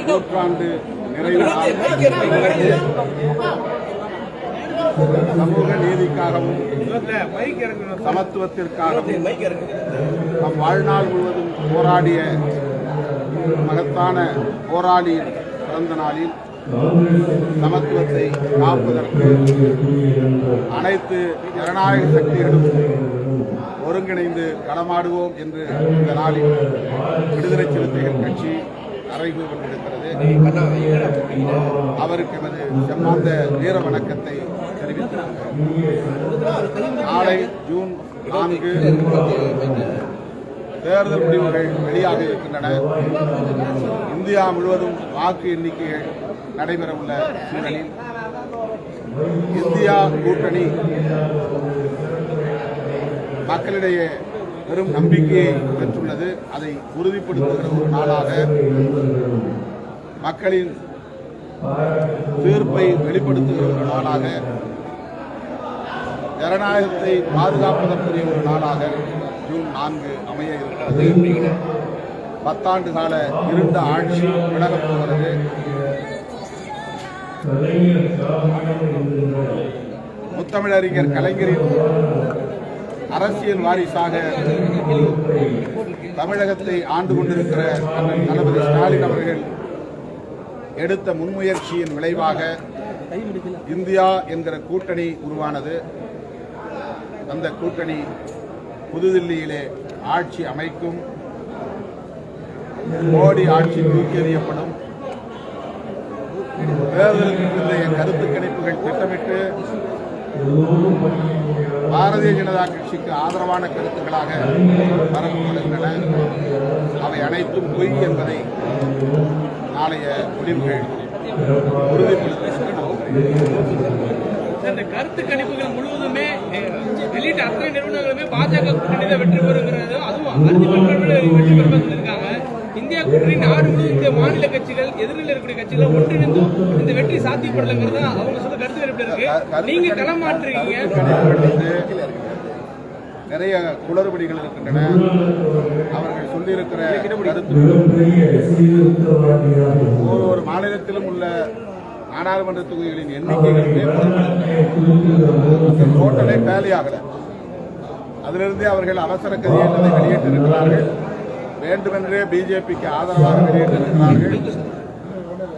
நூற்றாண்டு நிறைவு சமூக நீதிக்காகவும் சமத்துவத்திற்காகவும் நம் வாழ்நாள் முழுவதும் போராடிய மகத்தான போராளியின் பிறந்த நாளில் சமத்துவத்தை காப்பதற்கு அனைத்து ஜனநாயக சக்திகளும் ஒருங்கிணைந்து களமாடுவோம் என்று இந்த நாளில் விடுதலை சிறுத்தைகள் கட்சி அறைவு கொண்டிருக்கிறது. அவருக்கு எமது செம்மாந்த வீர வணக்கத்தை தெரிவித்திருக்கிறோம் நாளை ஜூன் நான்கு தேர்தல் முடிவுகள் வெளியாக இருக்கின்றன. இந்தியா முழுவதும் வாக்கு எண்ணிக்கைகள் நடைபெறவுள்ள சூழலில் இந்தியா கூட்டணி. மக்களிடையே பெரும் நம்பிக்கையை பெற்றுள்ளது. அதை உறுதிப்படுத்துகிற ஒரு நாளாக மக்களின் தீர்ப்பை வெளிப்படுத்துகிற ஒரு நாளாக ஜனநாயகத்தை பாதுகாப்பதற்குரிய ஒரு நாளாக ஜூன் நான்கு அமைய இருக்கிறது. பத்தாண்டு கால இருந்த ஆட்சி விலகப் போகிறது. முத்தமிழறிஞர் கலைஞரின் அரசியல் வாரிசாக தமிழகத்தை ஆண்டு கொண்டிருக்கிற தளபதி ஸ்டாலின் அவர்கள் எடுத்த முன்முயற்சியின் விளைவாக இந்தியா என்கிற கூட்டணி உருவானது. அந்த கூட்டணி புதுதில்லியிலே ஆட்சி அமைக்கும். மோடி ஆட்சி தூக்கி எறியப்படும். தேர்தலுக்கு பிந்தைய கருத்து கணிப்புகள் திட்டமிட்டு பாரதிய ஜனதா கட்சிக்கு ஆதரவான கருத்துக்களாக பரப்பப்படுகின்றன அவை அனைத்தும் பொய் என்பதை நாளைய முடிவுகள் இந்த கருத்து கணிப்புகள் முழுவதுமே வெளியிட்ட அத்தனை நிறுவனங்களுமே பாஜக கூட்டணி வெற்றி பெறுகிறது. அதுவும் அறுதி பெற்றவர்கள் வெற்றி பெறும் சொல்லியிருக்காங்க இந்தியா கூட்டணி நாடு முழுவதும் இந்த மாநில கட்சிகள் எதிரில் இருக்கக்கூடிய கட்சிகள் ஒன்றிணைந்து இந்த வெற்றி சாத்தியப்படலைங்கிறது அவங்க சொல்ல கருத்து வேறுபாடு இருக்கு. நீங்க களம் மாற்றுறீங்க நிறைய குளறுபடிகள் இருக்கின்றன. அவர்கள் சொல்லியிருக்கிற ஒவ்வொரு மாநிலத்திலும் உள்ள நாடாளுமன்ற தொகுதிகளின் எண்ணிக்கைகளுமே டோட்டலே டேலி ஆகல அதிலிருந்தே அவர்கள் அவசர கதியில் அதை வெளியிட்டிருக்கிறார்கள் வேண்டுமென்றே பிஜேபிக்கு ஆதரவாக வெளியிட்டிருக்கிறார்கள்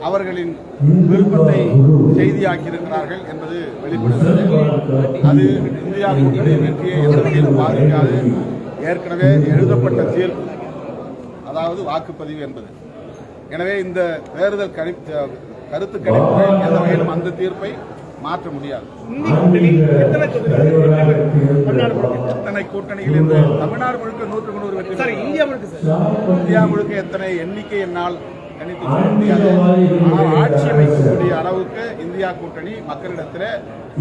அவர்களின் விருப்பத்தை செய்தியாக்கியிருக்கிறார்கள் என்பது வெளிப்படுகிறது. அது இந்தியா கூட்டணி வெற்றியை எந்த பாதிக்காது. ஏற்கனவே எழுதப்பட்ட தீர்ப்பு அதாவது வாக்குப்பதிவு என்பது. எனவே இந்த தேர்தல் கணி கருத்து கணிப்புகள் எந்த வகையிலும் அந்த தீர்ப்பை மாற்ற முடியாது. இந்திய கூட்டணி எத்தனை கூட்டணிகள் என்று தமிழ்நாடு முழுக்க நூற்றுக்கு நூறு வெற்றி சாரி பெறும். இந்தியா முழுக்க சார். இந்தியா முழுக்க எத்தனை எண்ணிக்கை என்னால் கணித்து சொல்ல முடியாது. ஆனால் ஆட்சி அமைக்கக்கூடிய அளவுக்கு இந்தியா கூட்டணி மக்களிடத்தில்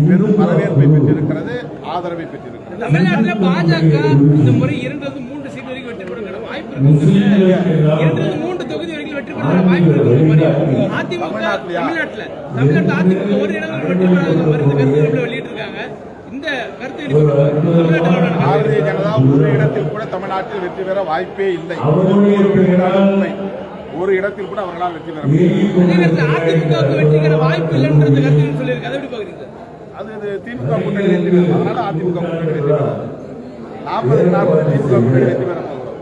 பெரும் வரவேற்பை பெற்றிருக்கிறது ஆதரவை பெற்றிருக்கிறது. தமிழ்நாட்டுல பாஜக இந்த முறை இரண்டு மூன்று சீட் வரைக்கும் வெற்றி பெறுங்கிற வாய்ப்பு இருக்கு. இரண்டு மூன்று வெற்றி வாய்ப்பு அதிமுக அதிமுக ஒரு வெற்றி பெறாத மாதிரி இந்த கருத்து வெளியிட்டிருக்காங்க இந்த கருத்து பாரதிய ஜனதா ஒரு இடத்தில் கூட தமிழ்நாட்டில் வெற்றி பெற வாய்ப்பே இல்லை ஒரு உண்மை. ஒரு இடத்தில் கூட அவர்களால் வெற்றி பெற முடியும் வாய்ப்பு இல்லைன்றது கருத்து சொல்லியிருக்கு அதை எப்படி பாக்குறீங்க அது திமுக கூட்டணி வெற்றி பெறும் அதனால அதிமுக கூட்டணி வெற்றி பெறும் நாற்பது நாற்பது திமுக கூட்டணி வெற்றி பெற போகிறோம்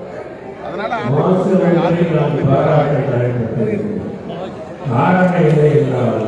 அதனால அதிமுக பாராட்ட தலைவர் நாராயண இல்லை என்றால்